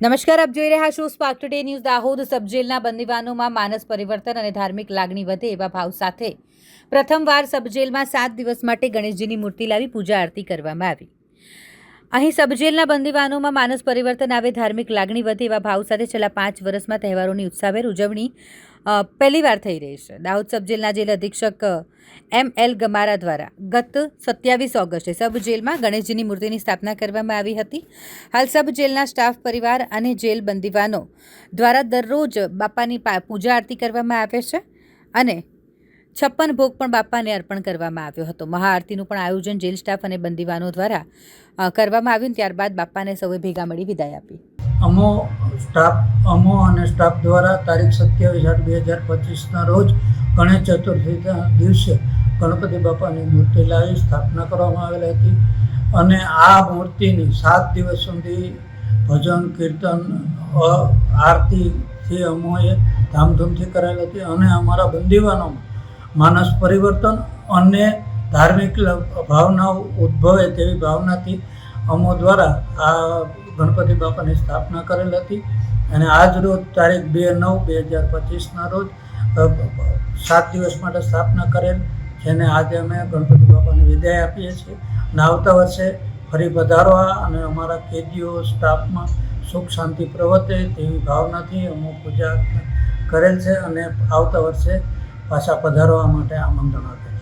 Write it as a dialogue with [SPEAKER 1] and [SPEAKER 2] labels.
[SPEAKER 1] નમસ્કાર, આપ જોઈ રહ્યા છો સ્પાર્ક ટુડે ન્યૂઝ દાહોદ સબજેલના બંદીવાનોમાં માનસ પરિવર્તન અને ધાર્મિક લાગણી વધે એવા ભાવ સાથે પ્રથમવાર સબજેલમાં સાત દિવસ માટે ગણેશજીની મૂર્તિ લાવી પૂજા આરતી કરવામાં આવી. અહીં સબજેલના બંદીવાનોમાં માનસ પરિવર્તન આવે, ધાર્મિક લાગણી વધે એવા ભાવ સાથે છેલ્લા પાંચ વર્ષમાં તહેવારોની ઉત્સાહભેર ઉજવણી પહેલીવાર થઈ રહી છે. દાહોદ સબ જેલના જેલ અધિક્ષક એમ એલ ગમારા દ્વારા ગત સત્યાવીસ ઓગસ્ટે સબ જેલમાં ગણેશજીની મૂર્તિની સ્થાપના કરવામાં આવી હતી. હાલ સબ જેલના સ્ટાફ પરિવાર અને જેલ બંદીવાનો દ્વારા દરરોજ બાપાની પૂજા આરતી કરવામાં આવે છે અને છપ્પન ભોગ પણ બાપાને અર્પણ કરવામાં આવ્યો હતો. મહાઆરતીનું પણ આયોજન જેલ સ્ટાફ અને બંદીવાનો દ્વારા કરવામાં આવ્યું ત્યારબાદ બાપાને સૌએ ભેગા મળી વિદાય આપી.
[SPEAKER 2] અમો સ્ટાફ, અમો અને સ્ટાફ દ્વારા તારીખ સત્યાવીસ આઠ બે હજાર પચીસના રોજ ગણેશ ચતુર્થીના દિવસે ગણપતિ બાપાની મૂર્તિ લાવી સ્થાપના કરવામાં આવેલી હતી અને આ મૂર્તિની સાત દિવસ સુધી ભજન, કીર્તન આરતીથી અમોએ ધામધૂમથી કરેલી હતી અને અમારા બંદીવાનોમાં માનસ પરિવર્તન અને ધાર્મિક ભાવનાઓ ઉદ્ભવે તેવી ભાવનાથી અમો દ્વારા આ ગણપતિ બાપાની સ્થાપના કરેલ હતી અને આજ રોજ તારીખ બે નવ બે હજાર પચીસના રોજ સાત દિવસ માટે સ્થાપના કરેલ, જેને આજે અમે ગણપતિ બાપાને વિદાય આપીએ છીએ. અને આવતા વર્ષે ફરી પધારવા અને અમારા કેદીઓ સ્ટાફમાં સુખ શાંતિ પ્રવર્તે તેવી ભાવનાથી અમુક પૂજા કરેલ છે અને આવતા વર્ષે પાછા પધારવા માટે આમંત્રણ આપેલ